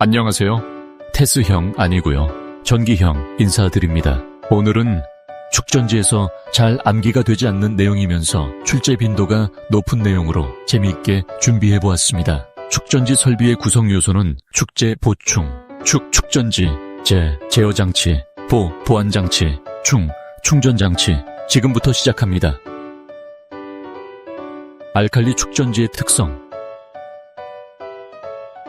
안녕하세요. 테스형 아니고요. 전기형 인사드립니다. 오늘은 축전지에서 잘 암기가 되지 않는 내용이면서 출제 빈도가 높은 내용으로 재미있게 준비해 보았습니다. 축전지 설비의 구성 요소는 축제 보충, 축 축전지, 제 제어 장치, 보 보안 장치, 충 충전 장치. 지금부터 시작합니다. 알칼리 축전지의 특성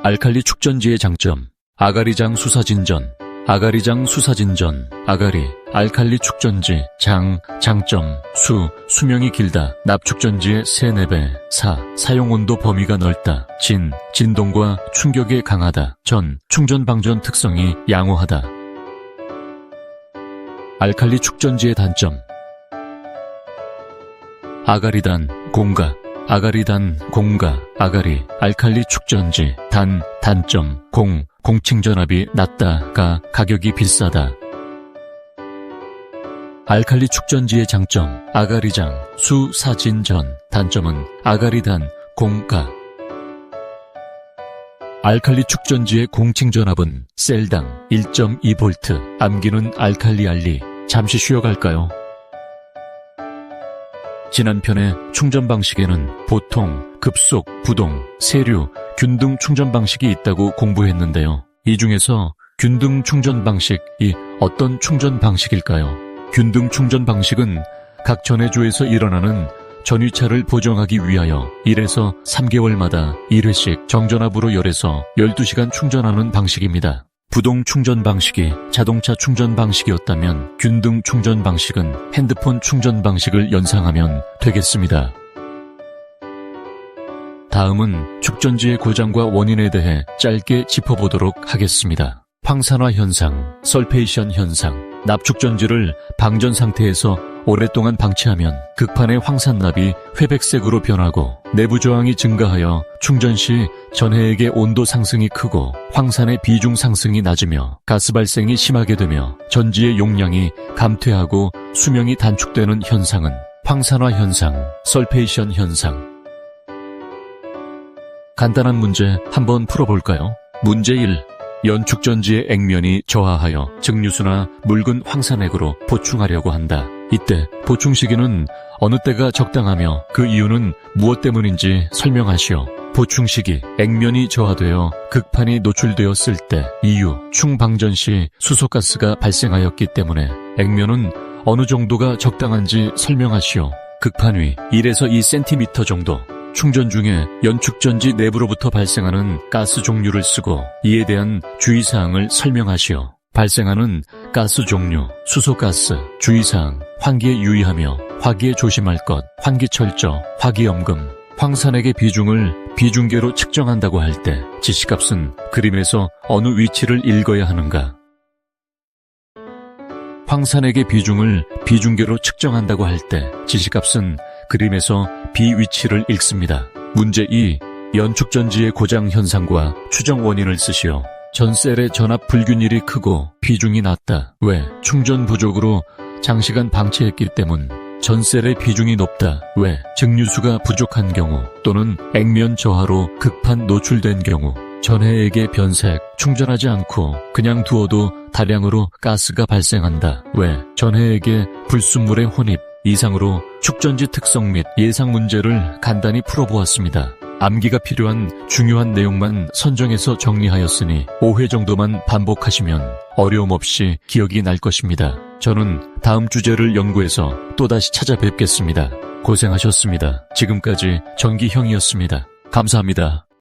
알칼리 축전지의 장점 아가리장 수사진전. 아가리장 수사진전 아가리 알칼리 축전지 장 장점 수 수명이 길다. 납축전지의 3, 4배 4 사용온도 범위가 넓다. 진 진동과 충격에 강하다. 전 충전 방전 특성이 양호하다. 알칼리 축전지의 단점. 아가리단 공가 아가리단 공가 아가리 알칼리 축전지 단 단점 공 공칭 전압이 낮다 가 가격이 비싸다 알칼리 축전지의 장점 아가리장 수 사진 전 단점은 아가리단 공가 알칼리 축전지의 공칭 전압은 셀당 1.2V 암기는 알칼리 알리 잠시 쉬어갈까요? 지난 편의 충전 방식에는 보통, 급속, 부동, 세류, 균등 충전 방식이 있다고 공부했는데요. 이 중에서 균등 충전 방식이 어떤 충전 방식일까요? 균등 충전 방식은 각 전해주에서 일어나는 전위차를 보정하기 위하여 1에서 3개월마다 1회씩 정전압으로 열에서 12시간 충전하는 방식입니다. 부동 충전 방식이 자동차 충전 방식이었다면 균등 충전 방식은 핸드폰 충전 방식을 연상하면 되겠습니다. 다음은 축전지의 고장과 원인에 대해 짧게 짚어보도록 하겠습니다. 황산화 현상, 설페이션 현상, 납축전지를 방전 상태에서 오랫동안 방치하면 극판의 황산납이 회백색으로 변하고 내부 저항이 증가하여 충전 시 전해액의 온도 상승이 크고 황산의 비중 상승이 낮으며 가스 발생이 심하게 되며 전지의 용량이 감퇴하고 수명이 단축되는 현상은 황산화 현상, 설페이션 현상. 간단한 문제 한번 풀어볼까요? 문제 1. 연축전지의 액면이 저하하여 증류수나 묽은 황산액으로 보충하려고 한다. 이때 보충 시기는 어느 때가 적당하며 그 이유는 무엇 때문인지 설명하시오. 보충 시기, 액면이 저하되어 극판이 노출되었을 때 이유, 충방전 시 수소가스가 발생하였기 때문에 액면은 어느 정도가 적당한지 설명하시오. 극판 위 1에서 2cm 정도, 충전 중에 연축전지 내부로부터 발생하는 가스 종류를 쓰고 이에 대한 주의사항을 설명하시오. 발생하는 가스 종류, 수소가스, 주의사항, 환기에 유의하며 화기에 조심할 것, 환기철저, 화기염금, 황산액의 비중을 비중계로 측정한다고 할 때 지시값은 그림에서 어느 위치를 읽어야 하는가? 황산액의 비중을 비중계로 측정한다고 할 때 지시값은 그림에서 B 위치를 읽습니다. 문제 2. 연축전지의 고장 현상과 추정 원인을 쓰시오. 전셀의 전압 불균일이 크고 비중이 낮다. 왜? 충전 부족으로 장시간 방치했기 때문. 전셀의 비중이 높다. 왜? 증류수가 부족한 경우 또는 액면 저하로 극판 노출된 경우 전해액의 변색, 충전하지 않고 그냥 두어도 다량으로 가스가 발생한다. 왜? 전해액의 불순물의 혼입, 이상으로 축전지 특성 및 예상 문제를 간단히 풀어보았습니다. 암기가 필요한 중요한 내용만 선정해서 정리하였으니 5회 정도만 반복하시면 어려움 없이 기억이 날 것입니다. 저는 다음 주제를 연구해서 또다시 찾아뵙겠습니다. 고생하셨습니다. 지금까지 전기형이었습니다. 감사합니다.